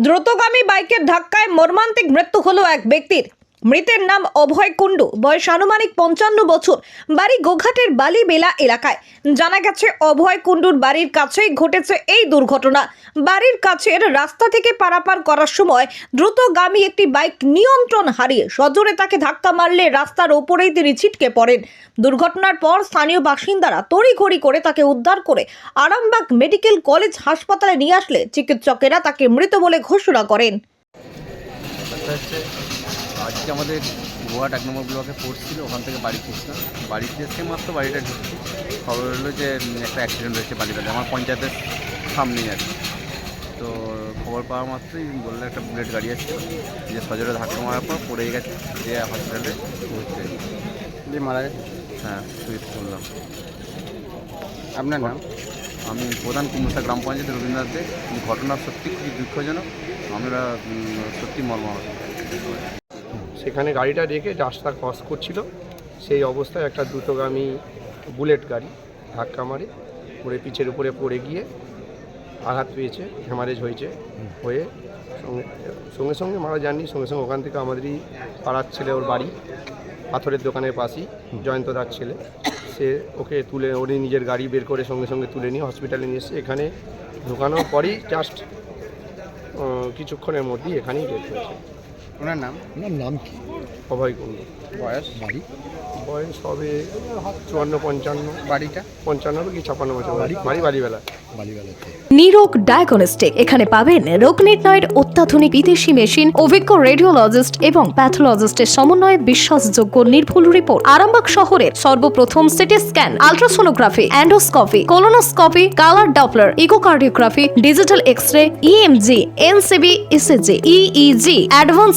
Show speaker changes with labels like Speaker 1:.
Speaker 1: দ্রুতগামী বাইকের ধাক্কায় মর্মান্তিক মৃত্যু হলো এক ব্যক্তির। মৃতের নাম অভয় কুণ্ডু। বয়স আনুমানিক পঞ্চান্ন বছর। বাড়ি গোঘাটের বালিবেলা এলাকায়। জানা গেছে, অভয় কুণ্ডুর বাড়ির কাছেই ঘটেছে এই দুর্ঘটনা। বাড়ির কাছের রাস্তা থেকে পারাপার করার সময় দ্রুতগামী একটি বাইক নিয়ন্ত্রণ হারিয়ে সজোরে তাকে ধাক্কা মারলে রাস্তার ওপরেই তিনি ছিটকে পড়েন। দুর্ঘটনার পর স্থানীয় বাসিন্দারা তড়িঘড়ি করে তাকে উদ্ধার করে আরামবাগ মেডিকেল কলেজ হাসপাতালে নিয়ে আসলে চিকিৎসকেরা তাকে মৃত বলে ঘোষণা করেন।
Speaker 2: আজকে আমাদের গোয়াট এক নম্বর ব্লকে পড়ছিল ওখান থেকে বাড়ি ফিরছিলাম। বাড়িতে এসে মাত্র বাড়িটা ঢুকছি। খবর হলো যে একটা অ্যাক্সিডেন্ট হয়েছে বালিবেলা আমার পঞ্চায়েতের সামনেই আর কি। তো খবর পাওয়া মাত্রই বলল একটা বুলেট গাড়ি আসছে যে সজোরে ধাক্কা মারার পর পড়ে গেছে যে হসপিটালে হয়েছে।
Speaker 3: যে মারা গেছে?
Speaker 2: হ্যাঁ তুই শুনলাম
Speaker 3: আপনার নাম?
Speaker 2: আমি প্রধান কুমসা গ্রাম পঞ্চায়েত রবীন্দ্রনাথ দে। ঘটনা সত্যি খুবই দুঃখজনক। আমরা সত্যি মর্মাহত।
Speaker 4: সেখানে গাড়িটা রেখে রাস্তা ক্রস করছিল। সেই অবস্থায় একটা দ্রুতগামী বুলেট গাড়ি ধাক্কা মারে, পড়ে পিছের উপরে পড়ে গিয়ে আঘাত পেয়েছে হ্যামারেজ হয়েছে, হয়ে সঙ্গে সঙ্গে সঙ্গে মারা যাননি, সঙ্গে সঙ্গে ওখান থেকে আমাদেরই পাড়ার ছেলে ওর বাড়ি, পাথরের দোকানের পাশেই জয়ন্ত দার ছেলে। সে ওকে তুলে উনি নিজের গাড়ি বের করে সঙ্গে সঙ্গে তুলে নিয়ে হসপিটালে নিয়ে এসে এখানে ঢোকানোর পরই জাস্ট কিছুক্ষণের মধ্যেই এখানেই ডেথ হয়েছে।
Speaker 3: ওনার নাম?
Speaker 5: আপনার নাম কি?
Speaker 4: অভয় কুণ্ডু।
Speaker 3: বয়স?
Speaker 5: বাড়ি?
Speaker 4: বয়স হবে চুয়ান্ন পঞ্চান্ন।
Speaker 3: বাড়িটা?
Speaker 4: পঞ্চান্ন কি ছাপ্পান্ন বছর বাড়ি বাড়ি বাড়িবেলা
Speaker 6: নিরোগ ডায়াগনস্টিক এখানে পাবেন রোগ নির্ণয়ের অত্যাধুনিক বিদেশি মেশিন অভিজ্ঞ রেডিওলজিস্ট এবং প্যাথোলজিস্টের সমন্বয়ে বিশ্বাসযোগ্য নির্ভুল রিপোর্ট। আরামবাগ শহরের সর্বপ্রথম CT scan ultrasonography endoscopy colonoscopy colour Doppler echocardiography digital X ray EMG NCV ECG EEG advance